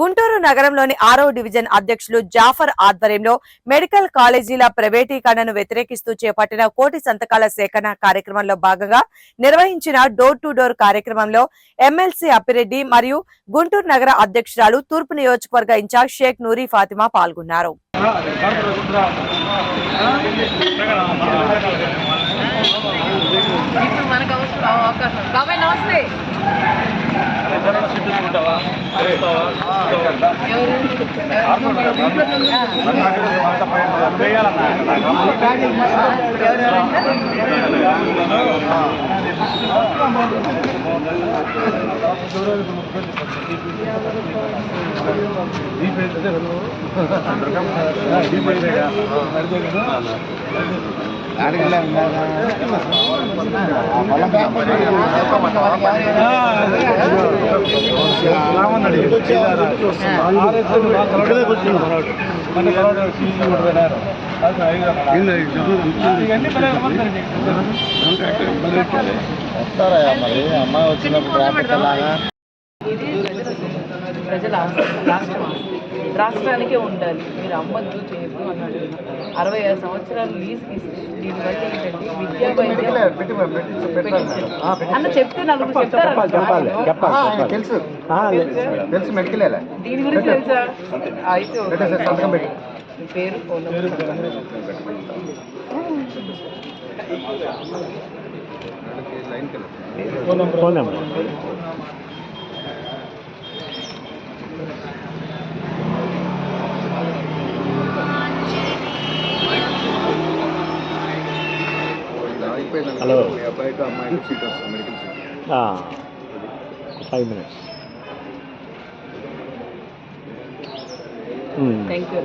గుంటూరు నగరంలోని ఆరో డివిజన్ అధ్యక్షులు జాఫర్ ఆధ్వర్యంలో మెడికల్ కాలేజీల ప్రైవేటీకరణను వ్యతిరేకిస్తూ చేపట్టిన కోటి సంతకాల సేకరణ కార్యక్రమంలో భాగంగా నిర్వహించిన డోర్ టు డోర్ కార్యక్రమంలో ఎమ్మెల్సీ అప్పిరెడ్డి మరియు గుంటూరు నగర అధ్యక్షురాలు తూర్పు నియోజకవర్గ ఇన్ఛార్జ్ షేక్ నూరి ఫాతిమా పాల్గొన్నారు. ఎవరు వస్తారయ్యా మరి అమ్మాయి వచ్చినప్పుడు రాకపోతే ప్రజల రాష్ట్రం రాష్ట్రానికే ఉండాలి. మీరు అమ్మద్దు చేయొద్దు అన్నాడు. అరవై ఐదు సంవత్సరాలు లీజ్ దీనివల్ల ఏంటంటే విద్యా అన్న చెప్తే నలుగురు చెప్తారు ఆ, తెలుసు. తెలుసు మెడికల్ దీని గురించి తెలుసా? అయితే ఓకే. పెట్టేసి సంతకం పెట్టు. మీ పేరు phone number hello me seat five minutes thank you